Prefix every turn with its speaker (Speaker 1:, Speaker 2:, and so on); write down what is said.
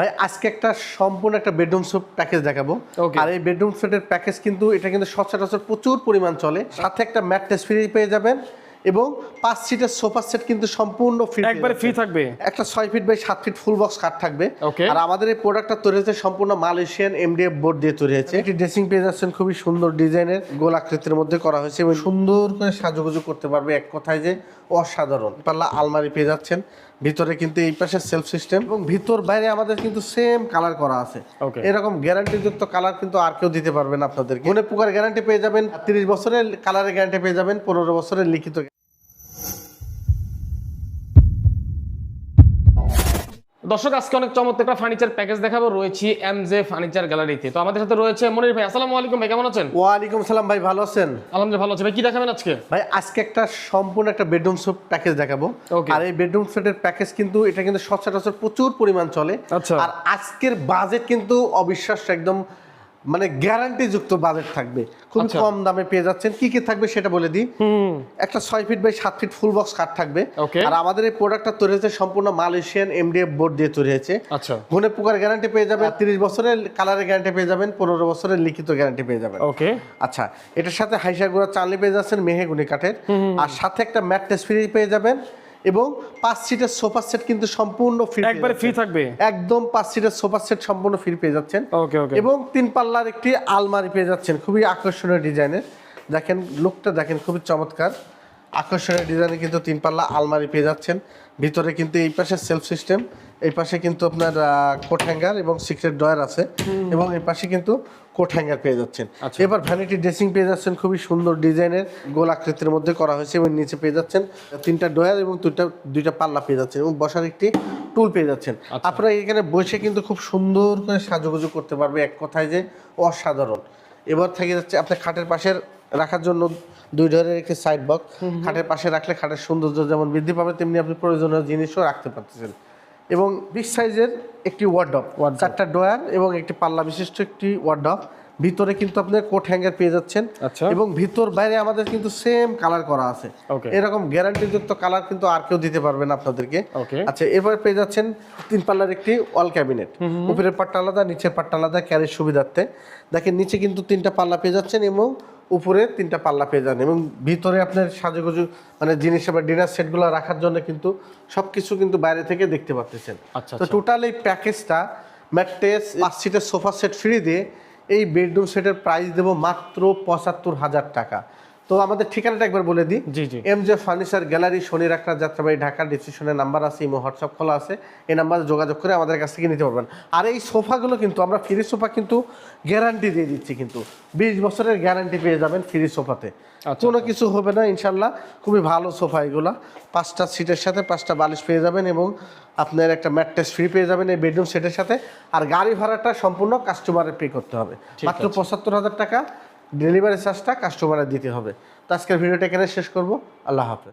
Speaker 1: ভাই আজকে একটা সম্পূর্ণ একটা বেডরুম সেট প্যাকেজ দেখাবো. আর এই বেডরুম সেটের প্যাকেজ কিন্তু এটা কিন্তু সচরাচর প্রচুর পরিমাণ চলে। সাথে একটা ম্যাট্রেস ফ্রি পেয়ে যাবেন। এবং পাঁচ সিটের সোফা সেট কিন্তু সম্পূর্ণ ফ্রি
Speaker 2: একবারে ফ্রি থাকবে?
Speaker 1: একটা ছয় ফিট বাই সাত ফিট ফুল বক্স কাঠ থাকবে. আর আমাদের এই প্রোডাক্টটা তৈরি হয়েছে সম্পূর্ণ মালয়েশিয়ান এমডিএফ বোর্ড দিয়ে তৈরি হয়েছে। একটি ড্রেসিং পেয়ে যাচ্ছেন খুবই সুন্দর ডিজাইনের গোল আকৃতির মধ্যে করা হয়েছে এবং সুন্দর করে সাজুগুজু করতে পারবে এক কথায় যে অসাধারণ। পাল্লা আলমারি পেয়ে যাচ্ছেন ভিতরে কিন্তু এই পাশে সেলফ সিস্টেম এবং ভিতর বাইরে আমাদের কিন্তু সেম কালার করা আছে. এরকম গ্যারান্টিযুক্ত কালার কিন্তু আর কেউ দিতে পারবে না আপনাদেরকে। মনে পোকার গ্যারান্টি পেয়ে যাবেন তিরিশ বছরের কালারের গ্যারান্টি পেয়ে যাবেন পনেরো বছরের লিখিত
Speaker 2: দর্শক আজকে অনেক চমৎকার একটা ফার্নিচার প্যাকেজ দেখাবো। রয়েছি এম জে ফার্নিচার গ্যালারিতে তো আমাদের সাথে রয়েছে মনির ভাই। আসসালামু আলাইকুম ভাই কেমন আছেন?
Speaker 1: ওয়ালাইকুম সালাম ভাই ভালো আছেন?
Speaker 2: আলহামদুলিল্লাহ ভালো আছে। ভাই কি দেখাবেন আজকে?
Speaker 1: ভাই আজকে একটা সম্পূর্ণ একটা বেডরুম সেট প্যাকেজ দেখাবো. আর এই বেডরুম সেটের প্যাকেজ কিন্তু এটা কিন্তু সচরাচর প্রচুর পরিমাণ চলে।
Speaker 2: আচ্ছা।
Speaker 1: আর আজকের বাজেট কিন্তু অবিশ্বাস্য একদম মানে গ্যারান্টি যুক্ত বাজেট থাকবে। খুব
Speaker 2: আচ্ছা।
Speaker 1: কম দামে পেয়ে যাচ্ছেন। কি কি থাকবে সেটা বলে দিই। একটা ছয় ফিট বাই সাত ফিট ফুল বক্স কাঠ থাকবে। আর আমাদের এই প্রোডাক্টটা তৈরি হয়েছে সম্পূর্ণ মালয়েশিয়ান এমডিএফ বোর্ড দিয়ে তৈরি হয়েছে।
Speaker 2: আচ্ছা।
Speaker 1: ঘনে পোকার গ্যারান্টি পেয়ে যাবেন তিরিশ বছরের কালারের গ্যারান্টি পেয়ে যাবেন পনেরো বছরের লিখিত গ্যারান্টি পেয়ে যাবেন।
Speaker 2: ওকে
Speaker 1: আচ্ছা এটার সাথে হাইসা গুঁড়া চালনি পেয়ে যাচ্ছেন মেহেগুনি কাঠের। আর সাথে একটা ম্যাট্রেস ফ্রি পেয়ে যাবেন। এবং পাঁচ সিটের সোফা সেট কিন্তু সম্পূর্ণ ফ্রি
Speaker 2: একবারে ফ্রি থাকবে?
Speaker 1: একদম পাঁচ সিটের সোফা সেট সম্পূর্ণ ফ্রি পেয়ে যাচ্ছেন।
Speaker 2: ওকে ওকে
Speaker 1: এবং তিন পাল্লার একটি আলমারি পেয়ে যাচ্ছেন। খুবই আকর্ষণীয় ডিজাইনের দেখেন লুকটা দেখেন খুবই চমৎকার। আকর্ষণীয় ডিজাইনে কিন্তু তিন পাল্লা আলমারি পেয়ে যাচ্ছেন। ভিতরে কিন্তু এই পাশে সেলফ সিস্টেম এই পাশে কিন্তু আপনার কোট হ্যাঙ্গার এবং সিক্রেট ডয়ার আছে এবং এই পাশে কিন্তু কোট হ্যাঙ্গার পেয়ে যাচ্ছেন।
Speaker 2: আচ্ছা।
Speaker 1: এবার ভ্যানিটি ড্রেসিং পেয়ে যাচ্ছেন খুবই সুন্দর ডিজাইনের গোল আকৃতির মধ্যে করা হয়েছে এবং নিচে পেয়ে যাচ্ছেন তিনটা ডয়ার এবং দুইটা দুইটা পাল্লা পেয়ে যাচ্ছেন এবং বসার একটি টুল পেয়ে যাচ্ছেন।
Speaker 2: আচ্ছা।
Speaker 1: আপনারা এখানে বসে কিন্তু খুব সুন্দর করে সাজুগুজু করতে পারবে এক কথায় যে অসাধারণ। এবার থেকে যাচ্ছে আপনার খাটের পাশের রাখার জন্য দুই ধরনের একটি সাইড বক্স খাটের পাশে রাখলে খাটের সৌন্দর্য যেমন বৃদ্ধি পাবে তেমনি আপনি প্রয়োজনীয় জিনিসও রাখতে পারতেছেন এবং বিগ সাইজের একটি ওয়ার্ডপ। চারটা ডয়ার এবং একটি পাল্লা বিশিষ্ট একটি ওয়ার্ডপ ভিতরে কিন্তু আপনার কোট হ্যাঙ্গার পেয়ে যাচ্ছেন
Speaker 2: আচ্ছা।
Speaker 1: এবং ভিতর বাইরে আমাদের কিন্তু সেম কালার করা আছে. এরকম গ্যারান্টিযুক্ত কালার কিন্তু আর কেউ দিতে পারবে না আপনাদেরকে. আচ্ছা এবার পেয়ে যাচ্ছেন তিন পাল্লার একটি ওয়াল ক্যাবিনেট উপরের পাটটা আলাদা নিচের পাটটা আলাদা ক্যারির সুবিধার্থে দেখেন নিচে কিন্তু তিনটা পাল্লা পেয়ে যাচ্ছেন এবং উপরে তিনটা পাল্লা পেয়ে যান এবং ভিতরে আপনার সাজুগুজু মানে জিনিস বা ডিনার সেটগুলো রাখার জন্য কিন্তু সব কিছু কিন্তু বাইরে থেকে দেখতে পাচ্ছেন
Speaker 2: আচ্ছা,
Speaker 1: তো টোটাল এই প্যাকেজটা ম্যাট্রেস পাঁচ সিটের সোফা সেট ফ্রি দিয়ে এই বেডরুম সেটের প্রাইস দেবো মাত্র পঁচাত্তর হাজার টাকা। তো আমাদের ঠিকানাটা একবার বলে দিই।
Speaker 2: জি জি।
Speaker 1: M J furniture gallery Shonir Akhra Jatrabari Dhaka ডিসক্রিপশনের number আছে ইমো হোয়াটসঅ্যাপ খোলা আছে। এই নাম্বারে যোগাযোগ করে আমাদের কাছ থেকে নিতে পারবেন। আর এই সোফাগুলো কিন্তু আমরা ফ্রি সোফা কিন্তু গ্যারান্টি দিয়ে দিচ্ছি কিন্তু। বিশ বছরের গ্যারান্টি পেয়ে যাবেন ফ্রি সোফাতে।
Speaker 2: আচ্ছা,
Speaker 1: কোনো কিছু হবে না ইনশাল্লাহ খুবই ভালো সোফা এগুলা। পাঁচটা সিটের সাথে পাঁচটা বালিশ পেয়ে যাবেন এবং আপনার একটা ম্যাট্রেস ফ্রি পেয়ে যাবেন এই বেডরুম সেটের সাথে। আর গাড়ি ভাড়াটা সম্পূর্ণ কাস্টমারের পে করতে হবে। মাত্র পঁচাত্তর হাজার টাকা। ডেলিভারি চার্জটা কাস্টমারে দিতে হবে। তো আজকের ভিডিওটা এখানে শেষ করব। আল্লাহ হাফেজ।